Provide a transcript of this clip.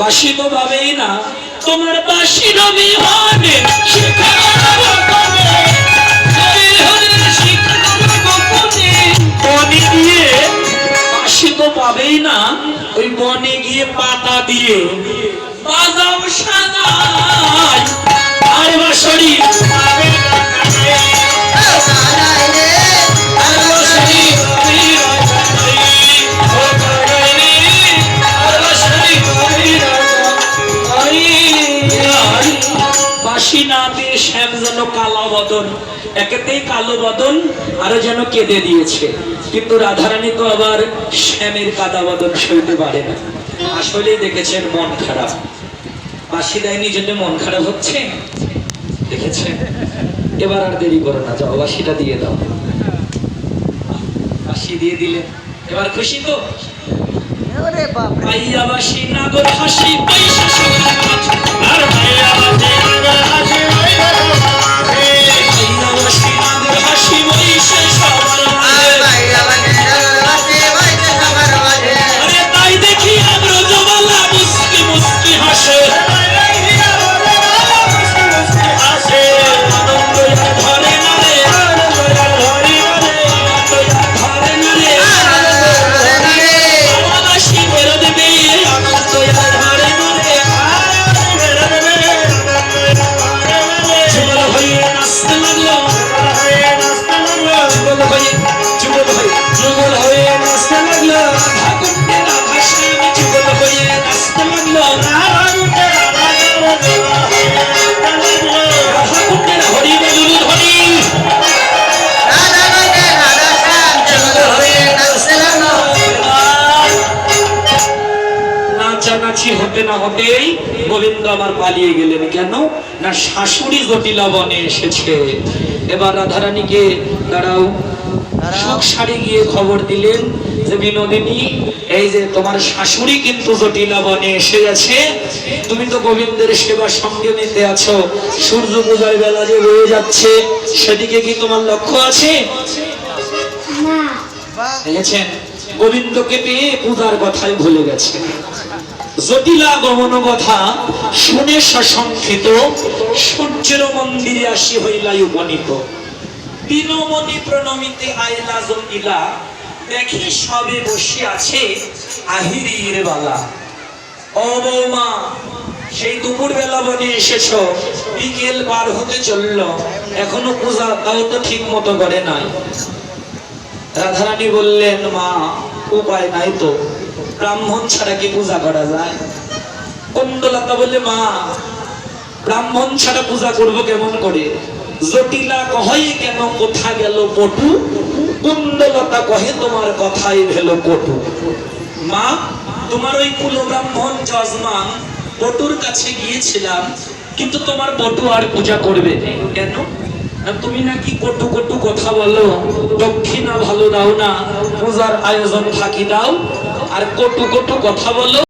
বাসি তো ভাবেই না। তোমার বাসি বনে গিয়ে বাসি তো পাবেই না, ওই বনে গিয়ে পাতা দিয়ে বাজাও সাজাই আর বাসরি পাবে না শ্যাম যেন কালো বদন একেতেই কালো বদন আরও যেন কেঁদে দিয়েছে। কিন্তু রাধারানী তো আবার শ্যামের কাদা বদন সইতে পারে না। আসলেই দেখেছেন মন খারাপ। বাসি দেয়নি জন্য মন খারাপ হচ্ছে? দেখেছেন? এবার আর দেরি করো না যাও বাসিটা দিয়ে দাও। বাসি দিয়ে দিলে এবার খুশি তো? পাইয়া বাসি নাগর হাসি পয়সা আর পাইয়া নাচানাচি হতে না হতেই গোবিন্দ আমার পালিয়ে গেলেন। কেন? না শাশুড়ি জটিলা বনে এসেছে। এবার রাধারানীকে দাঁড়াও। সুখ সারি গিয়ে খবর দিলেন যে বিনোদিনী এই যে তোমার শাশুড়ি কিন্তু জটিলা বনে এসে গেছে। তুমি তো গোবিন্দের সেবা সঙ্গে নিতে আছো। সূর্য পূজার বেলা যে রয়ে যাচ্ছে সেদিকে কি তোমার লক্ষ্য আছে? দেখেছেন? গোবিন্দকে পেয়ে পূজার কথাই ভুলে গেছে। জটিলা গমন কথা শুনে সশঙ্কিত, সূর্যের মন্দিরে আসি হইলাই উপনীত। দিনমণি প্রণমিতে আয়লা জটিলা দেখি সবে বসে আছে আহিরির বালা। ও বৌমা, সেই দুপুর বেলা বনে এসেছ, বিকেল পার হতে চলল, এখনও পূজা তাও তো ঠিক মতো করে নাই। রাধারানী বললেন, মা, উপায় নাই তো। ব্রাহ্মণ ছাড়া কি পূজা করা যায়? কুণ্ডলতা বলে, মা, ব্রাহ্মণ ছাড়া পূজা করব কেমন করে? জটিলা কহে কেন কোথা গেল পটু? কুণ্ডলতা কহে, তোমার কথাই ভেল পটু। মা, তোমার ওই কুল ব্রাহ্মণ যজমান পটুর কাছে গিয়েছিলাম, কিন্তু তোমার পটু আর পূজা করবে কেন? তুমি নাকি কটু কটু কথা বলো, দক্ষিণা ভালো দাও না, পূজার আয়োজন ফাঁকি দাও আর কটু কটু কথা বলো।